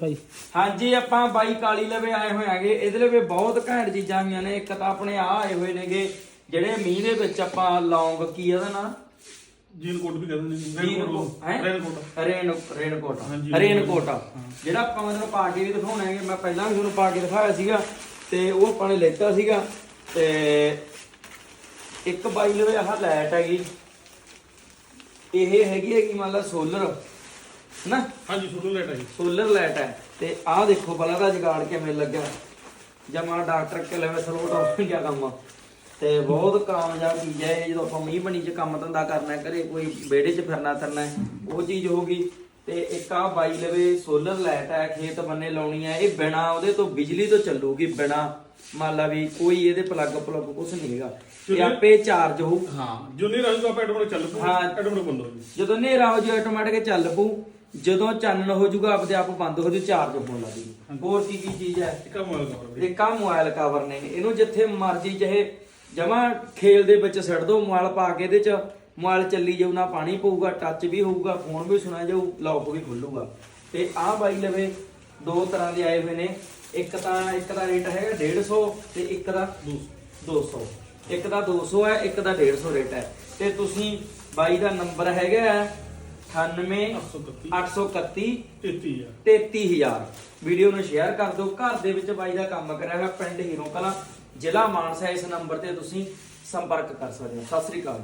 ਭਾਈ। ਹਾਂਜੀ ਆਪਾਂ ਬਾਈ ਕਾਲੀ ਲਵੇ ਆਏ ਹੋਏ ਹੈਗੇ। ਇਹਦੇ ਲਵੇ ਬਹੁਤ ਘੈਂਟ ਚੀਜ਼ਾਂ ਆਈਆਂ ਨੇ। ਇੱਕ ਤਾਂ ਆਪਣੇ ਆ ਆਏ ਹੋਏ ਨੇਗੇ ਜਿਹੜੇ ਮੀਂਹ ਦੇ ਵਿੱਚ ਆਪਾਂ ਲੌਂਗ ਕੀ ਇਹਦਾ ਨਾਂ? ਜੀਨ ਕੋਟ ਵੀ ਕਹਿੰਦੇ ਨੇ। Jean raincoat raincoat ਕੋਟ ਰੇਨ ਰੇਨਕੋਟ ਹਾਂਜੀ। ਰੇਨਕੋਟ ਜਿਹੜਾ ਆਪਾਂ ਨੂੰ ਪਾ ਕੇ ਵੀ ਦਿਖਾਉਣਾ ਹੈਗੇ ਮੈਂ ਪਹਿਲਾਂ ਵੀ ਤੁਹਾਨੂੰ ਪਾ ਕੇ ਦਿਖਾਇਆ ਸੀਗਾ ਤੇ ਉਹ ਆਪਾਂ ਨੇ ਲੈਤਾ ਸੀਗਾ। ਤੇ ਇੱਕ ਬਾਈ ਲਵੇ ਆਹ ਲਾਈਟ ਹੈਗੀ। ਇਹ ਹੈਗੀ ਹੈਗੀ ਮੰਨ ਲਾ ਸੋਲਰ ਨਾ? ਹਾਂਜੀ ਸੋਲਰ ਲਾਈਟ ਆਈ ਸੋਲਰ ਲਾਈਟ ਹੈ ਤੇ ਆਹ ਦੇਖੋ ਬਲਾ ਦਾ ਜਗਾੜ ਕਿਵੇਂ ਲੱਗਿਆ। ਜਮਾ ਡਾਕਟਰ ਕੇ ਲੈਵੇ ਸਲੋਟ ਹੋ ਗਿਆ ਕੰਮ। ਤੇ ਬਹੁਤ ਕਾਮਯਾਬ ਚੀਜ਼ ਹੈ ਜਦੋਂ ਆਪਾਂ ਮੀਂਹ ਬਣੀ ਚ ਕੰਮ ਧੰਦਾ ਕਰਨਾ ਹੈ ਘਰੇ ਕੋਈ ਵਿਹੜੇ 'ਚ ਫਿਰਨਾ ਫਿਰਨਾ ਹੈ ਉਹ ਚੀਜ਼ ਹੋਗੀ ਤੇ ਇੱਕ ਆ ਬਾਈ ਲਵੇ ਸੋਲਰ ਲਾਈਟ ਹੈ ਖੇਤ ਬੰਨੇ ਲਾਉਣੀ ਹੈ ਇਹ ਬਿਨਾ ਉਹਦੇ ਤੋਂ ਬਿਜਲੀ ਤੋਂ ਚੱਲੂਗੀ ਬਿਨਾ। ਮੰਨ ਲਾ ਵੀ ਕੋਈ ਇਹਦੇ ਪਲੱਗ ਪਲੱਗ ਕੁਝ ਨਹੀਂ ਹੈਗਾ। ਇਹ ਆਪੇ ਚਾਰਜ ਹੋਊ। ਹਾਂ ਜੋ ਐਟੋਮੈਟਿਕ ਚੱਲ ਪੂ ਹਾਂ। ਐਟੋਮੈਟਿਕ ਬੰਦ ਹੋ ਜੂ। ਜਦੋਂ ਹਨੇਰਾ ਹੋ ਜਾਊ ਆਟੋਮੈਟਿਕ ਚੱਲ ਪਊ। ਜਦੋਂ ਚਾਨਣ ਹੋ ਜਾਊਗਾ ਆਪਦੇ ਆਪ ਬੰਦ ਹੋ ਜਾਊ ਚਾਰਜ ਹੋਣ ਲੱਗ ਜੂ ਹੋਰ ਕੀ ਕੀ ਚੀਜ਼ ਹੈ? ਇੱਕ ਮੋਬਾਈਲ ਕਵਰ ਵੀ। ਇੱਕ ਆ ਮੋਬਾਈਲ ਕਵਰ ਨੇ। ਇਹਨੂੰ ਜਿੱਥੇ ਮਰਜ਼ੀ ਚਾਹੇ ਜਮਾ ਖੇਲ ਦੇ ਵਿੱਚ ਸਿੱਟ ਦੋ ਮੋਬਾਈਲ ਪਾ ਕੇ ਇਹਦੇ ਚ। ਮੋਬਾਈਲ ਚੱਲੀ ਜਾਊ ਨਾ ਪਾਣੀ ਪਊਗਾ ਟੱਚ ਵੀ ਹੋਊਗਾ ਫੋਨ ਵੀ ਸੁਣਾ ਜਾਊ ਲੌਕ ਵੀ ਖੁੱਲੂਗਾ। ਤੇ ਆਹ ਬਾਈ ਲਵੇ ਦੋ ਤਰ੍ਹਾਂ ਦੇ ਆਏ ਹੋਏ ਨੇ। ਇੱਕ ਤਾਂ ਇੱਕ ਦਾ ਰੇਟ ਹੈਗਾ 150 ਤੇ ਇੱਕ ਦਾ 200 ਇੱਕ ਦਾ 200 ਹੈ ਇੱਕ ਦਾ 150 ਰੇਟ ਹੈ। ਤੇ ਤੁਸੀਂ ਬਾਈ ਦਾ ਨੰਬਰ ਹੈਗਾ 98 831 831 33 ਆ 33000 ਵੀਡੀਓ ਨੂੰ ਸ਼ੇਅਰ ਕਰ ਦਿਓ। ਘਰ ਦੇ ਵਿੱਚ ਬਾਈ ਦਾ ਕੰਮ ਕਰਿਆ ਹੋਇਆ ਪਿੰਡ ਹੀਰੋ ਕਲਾਂ ਜ਼ਿਲ੍ਹਾ ਮਾਨਸਾ ਇਸ ਨੰਬਰ ਤੇ ਤੁਸੀਂ ਸੰਪਰਕ ਕਰ ਸਕਦੇ ਹੋ। ਸਤਿ ਸ੍ਰੀ ਅਕਾਲ